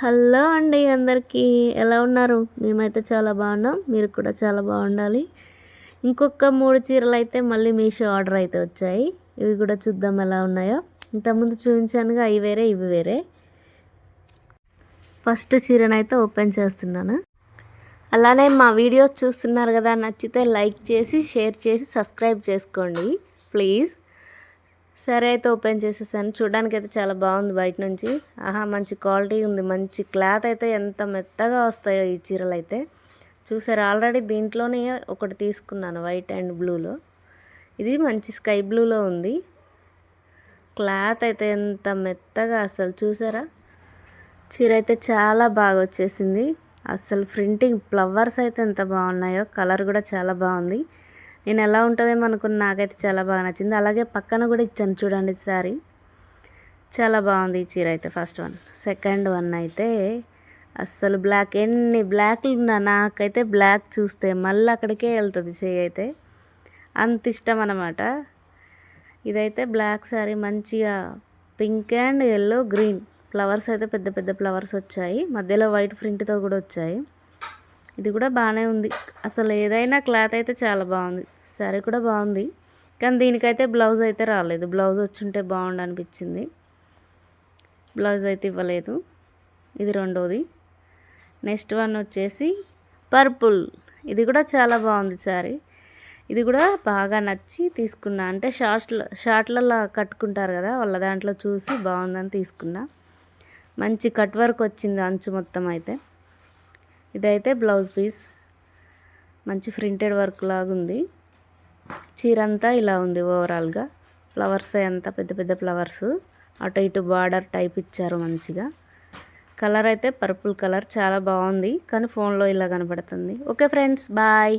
Hello అండి అందరికీ. ఎలా ఉన్నారు? మేమైతే చాలా బాగున్నాం. మీరు కూడా చాలా బాగుండాలి. ఇంకొక మూడు చీరలు అయితే మళ్ళీ మీషో ఆర్డర్ అయితే వచ్చాయి. ఇవి కూడా చూద్దాం ఎలా ఉన్నాయో. ఇంతకుముందు చూపించానుగా అవి వేరే ఇవి వేరే. ఫస్ట్ చీరనైతే ఓపెన్ చేస్తున్నాను. అలానే మా వీడియోస్ చూస్తున్నారు కదా నచ్చితే లైక్ చేసి షేర్ చేసి సబ్స్క్రైబ్ చేసుకోండి. ప్లీజ్. సరే అయితే ఓపెన్ చేసేసాను. చూడడానికి అయితే చాలా బాగుంది బయట నుంచి. ఆహా మంచి క్వాలిటీ ఉంది. మంచి క్లాత్ అయితే ఎంత మెత్తగా వస్తాయో ఈ చీరలు అయితే చూసారు ఆల్రెడీ దీంట్లోనే ఒకటి తీసుకున్నాను వైట్ అండ్ బ్లూలో. ఇది మంచి స్కై బ్లూలో ఉంది. క్లాత్ అయితే ఎంత మెత్తగా అసలు చూసారా? చీర అయితే చాలా బాగా వచ్చేసింది. అసలు ప్రింటింగ్ ఫ్లవర్స్ అయితే ఎంత బాగున్నాయో కలర్ కూడా చాలా బాగుంది. నేను ఎలా ఉంటుందేమో అనుకున్న నాకైతే చాలా బాగా నచ్చింది. అలాగే పక్కన కూడా ఇచ్చాను చూడండి సారీ చాలా బాగుంది ఈ చీర అయితే ఫస్ట్ వన్. సెకండ్ వన్ అయితే అస్సలు బ్లాక్ ఎన్ని బ్లాక్లు ఉన్నా నాకైతే బ్లాక్ చూస్తే మళ్ళీ అక్కడికే వెళ్తుంది చేయి అయితే. అంత ఇష్టం అనమాట ఇదైతే బ్లాక్ శారీ మంచిగా pink and yellow green flowers అయితే పెద్ద పెద్ద ఫ్లవర్స్ వచ్చాయి. మధ్యలో వైట్ ప్రింట్తో కూడా వచ్చాయి. ఇది కూడా బాగానే ఉంది. అసలు ఏదైనా క్లాత్ అయితే చాలా బాగుంది. శారీ కూడా బాగుంది. కానీ దీనికైతే బ్లౌజ్ అయితే రాలేదు. బ్లౌజ్ వచ్చుంటే బాగుండు అనిపించింది. బ్లౌజ్ అయితే ఇవ్వలేదు. ఇది రెండోది. నెక్స్ట్ వన్ వచ్చేసి పర్పుల్. ఇది కూడా చాలా బాగుంది సారీ. ఇది కూడా బాగా నచ్చి తీసుకున్నా. అంటే షార్ట్ల షార్ట్లలో కట్టుకుంటారు కదా వాళ్ళ దాంట్లో చూసి బాగుందని తీసుకున్నా. మంచి కట్ వర్క్ వచ్చింది అంచు మొత్తం అయితే. ఇదైతే బ్లౌజ్ పీస్. మంచి ప్రింటెడ్ వర్క్ లాగా ఉంది చీర అంతా ఇలా ఉంది ఓవరాల్గా. ఫ్లవర్స్ అంతా పెద్ద పెద్ద ఫ్లవర్స్. అటు ఇటు బార్డర్ టైప్ ఇచ్చారు మంచిగా. కలర్ అయితే పర్పుల్ కలర్ చాలా బాగుంది. కానీ ఫోన్లో ఇలా కనబడుతుంది ఓకే ఫ్రెండ్స్ బాయ్.